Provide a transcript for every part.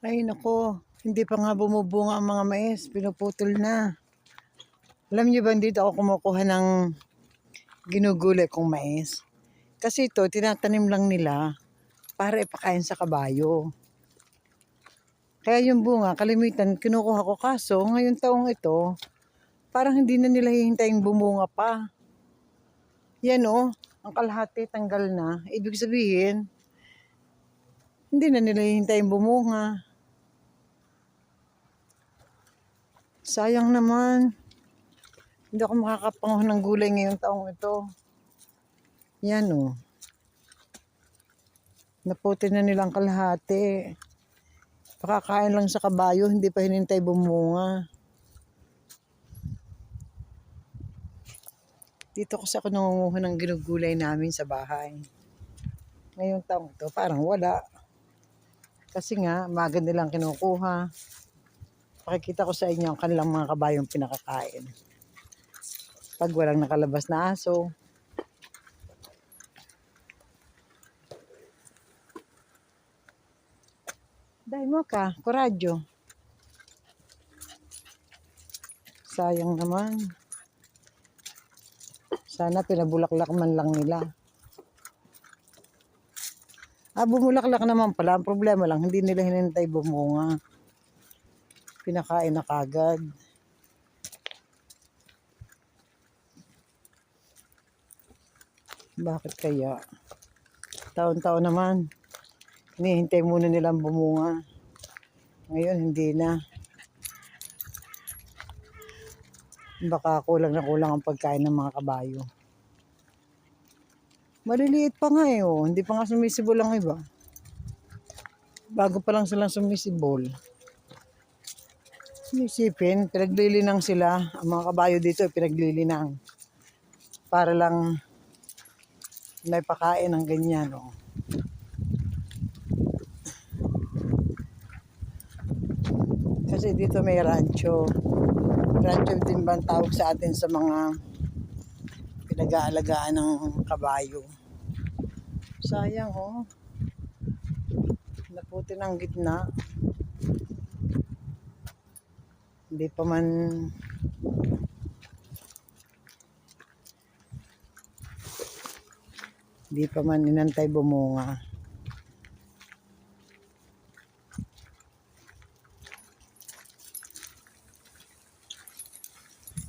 Ay nako, hindi pa nga bumubunga ang mga mais, pinuputol na. Alam niyo ba dito ako kumukuha ng ginugulay kong mais? Kasi ito, tinatanim lang nila para ipakain sa kabayo. Kaya yung bunga, kalimitan, kinukuha ko kaso, ngayon taong ito, parang hindi na nila hihintayin bumunga pa. Yan o, ang kalahati tanggal na. Ibig sabihin, hindi na nila hihintayin bumunga. Sayang naman. Hindi ako makakapanguha ng gulay ngayong taong ito. Yan o. Naputi na nilang kalahati. Pakakain lang sa kabayo, hindi pa hinintay bumunga. Dito kasi ako nangunguha ng ginugulay namin sa bahay. Ngayong taong ito, parang wala. Kasi nga, maga nilang kinukuha. Pakikita ko sa inyo ang kanilang mga kabayong pinakakain. Pag walang nakalabas na aso. Dahil mo ka, kuradyo. Sayang naman. Sana pinabulaklak man lang nila. Ah, bumulaklak naman pala. Ang problema lang, hindi nila hinintay bumunga. Pinakain na kagad. Bakit kaya? Taon-taon naman. Hinihintay muna nilang bumunga. Ngayon, hindi na. Baka kulang na kulang ang pagkain ng mga kabayo. Maliliit pa nga eh, oh. Hindi pa nga sumisibol ang iba. Bago pa lang silang sumisibol. Isipin, pinaglilinang sila. Ang mga kabayo dito, pinaglilinang. Para lang may pakain ng ganyan, oh. Kasi dito may rancho. Rancho din ba tawag sa atin sa mga pinag-aalagaan ng kabayo. Sayang, oh. Naputi ng gitna. Hindi pa man Hindi pa man inantay bumunga.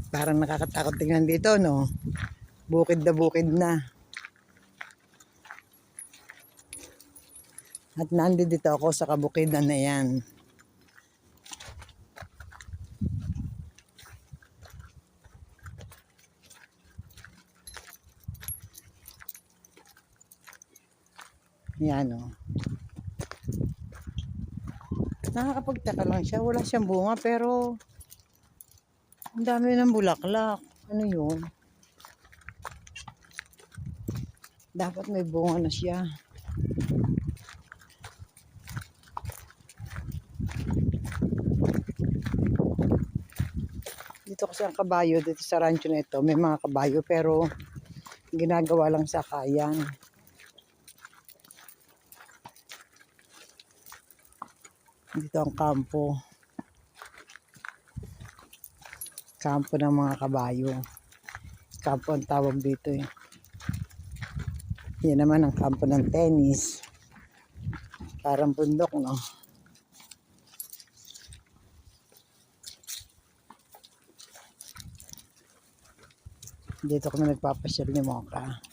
Parang nakakatakot tingnan dito, no? Bukid na bukid na. At nandito ako sa kabukidan na yan. Yan o. Nakakapagtaka lang siya. Wala siyang bunga pero ang dami ng bulaklak. Ano yun? Dapat may bunga na siya. Dito kasi ang kabayo, dito sa rancho na ito, may mga kabayo pero ginagawa lang sa kayan. Dito ang kampo. Kampo ng mga kabayo. Kampo ang tawag dito eh. Yan naman ang kampo ng tennis. Parang bundok, no? Dito kami nagpapasyal ni Mocha.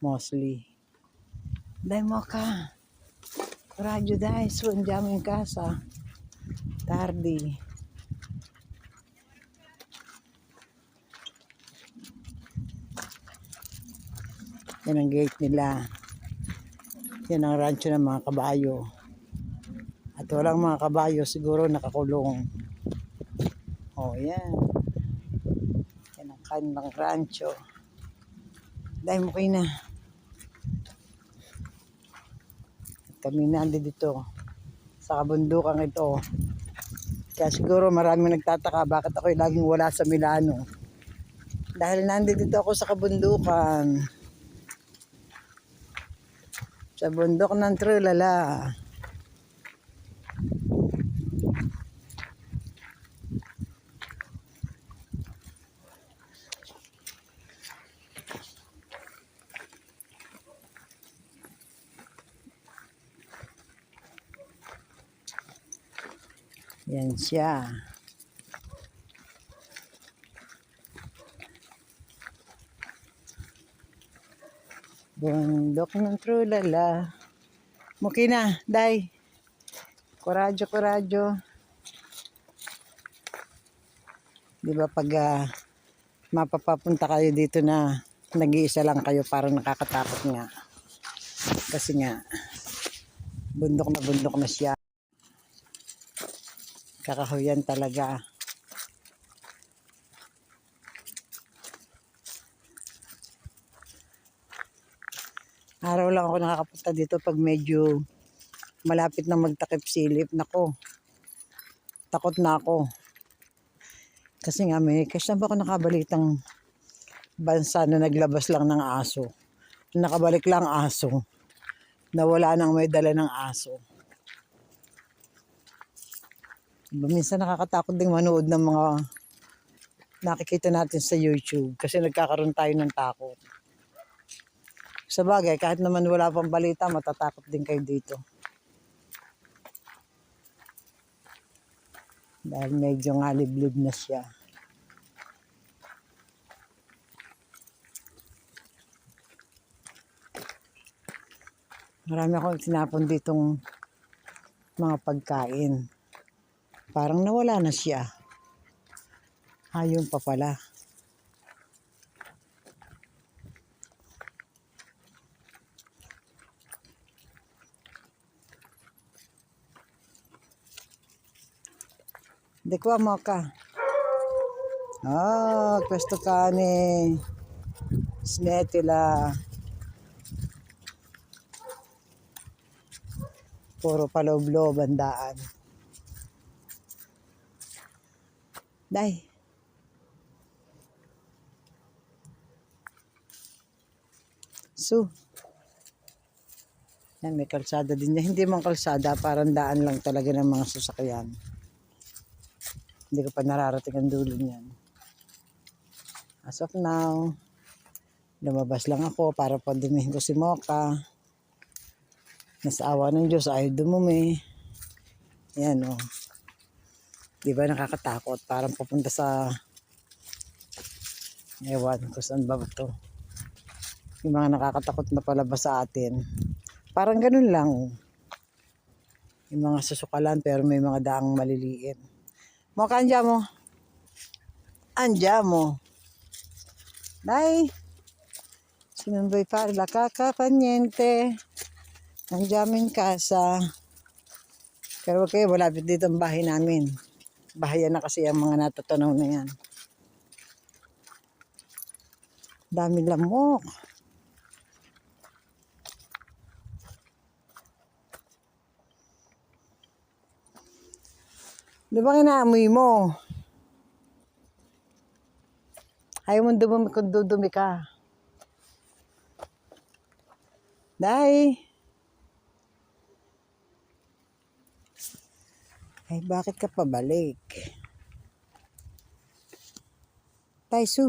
Mostly. Dahil Mocha. Radyo dahil. So, andiamo in casa. Tardi. Yan ang gate nila. Yan ang rancho ng mga kabayo. At walang mga kabayo, siguro nakakulong. Oh, yan. Yan ang kanilang rancho. Dahil mo kayo na. Kami nandito dito sa kabundukan ito. Kaya siguro marami nagtataka bakit ako laging wala sa Milano. Dahil nandito ako sa kabundukan. Sa bundok ng Trulala. Yan siya. Bundok ng trulala. Muki na, day. Kuradyo, kuradyo. Di ba pag ah, mapapapunta kayo dito na nag-iisa lang kayo parang nakakatakot nga. Kasi nga, bundok na bundok na siya. Kakahuyan talaga. Araw lang ako nakakapunta dito pag medyo malapit na magtakip silip. Nako, takot na ako. Kasi nga may, kasi ba ako nakabalitang bansa na naglabas lang ng aso. Nakabalik lang aso. Nawala nang may dala ng aso. Minsan nakakatakot ding manood ng mga nakikita natin sa YouTube kasi nagkakaroon tayo ng takot. Sa bagay, kahit naman wala pang balita, matatakot din kayo dito. Dahil medyo nga liblib na siya. Marami akong tinapon ditong mga pagkain. Parang nawala na siya. Hayong pa pala. Ko mo ka. Ah, questo cane. Smetila. Puro paloob-loob ang daan. Day. So. Yan, may kalsada din niya. Hindi man kalsada, parang daan lang talaga ng mga sasakyan. Hindi ko pa nararating ang dulo niyan. As of now, lumabas lang ako para padumihin ko si Mocha. Nasa awa ng Diyos, ayaw dumumi. Yan o. Oh. Di ba nakakatakot? Parang papunta sa... Ewan ko saan ba ito. Yung mga nakakatakot na palabas sa atin. Parang ganun lang. Yung mga susukalan pero may mga daang maliliit. Mo ka anja mo. Anja mo. Dai. Sinundoy pa la kakapanyente. Nandiyamin kasa. Pero okay, malapit dito ang bahay namin. Bahayan na kasi ang mga natatunaw na yan. Dami lamok. Di ba kinaamoy mo? Ayaw mo dumumi kung dudumi ka. Day. Ay, bakit ka pabalik? Tay, Su.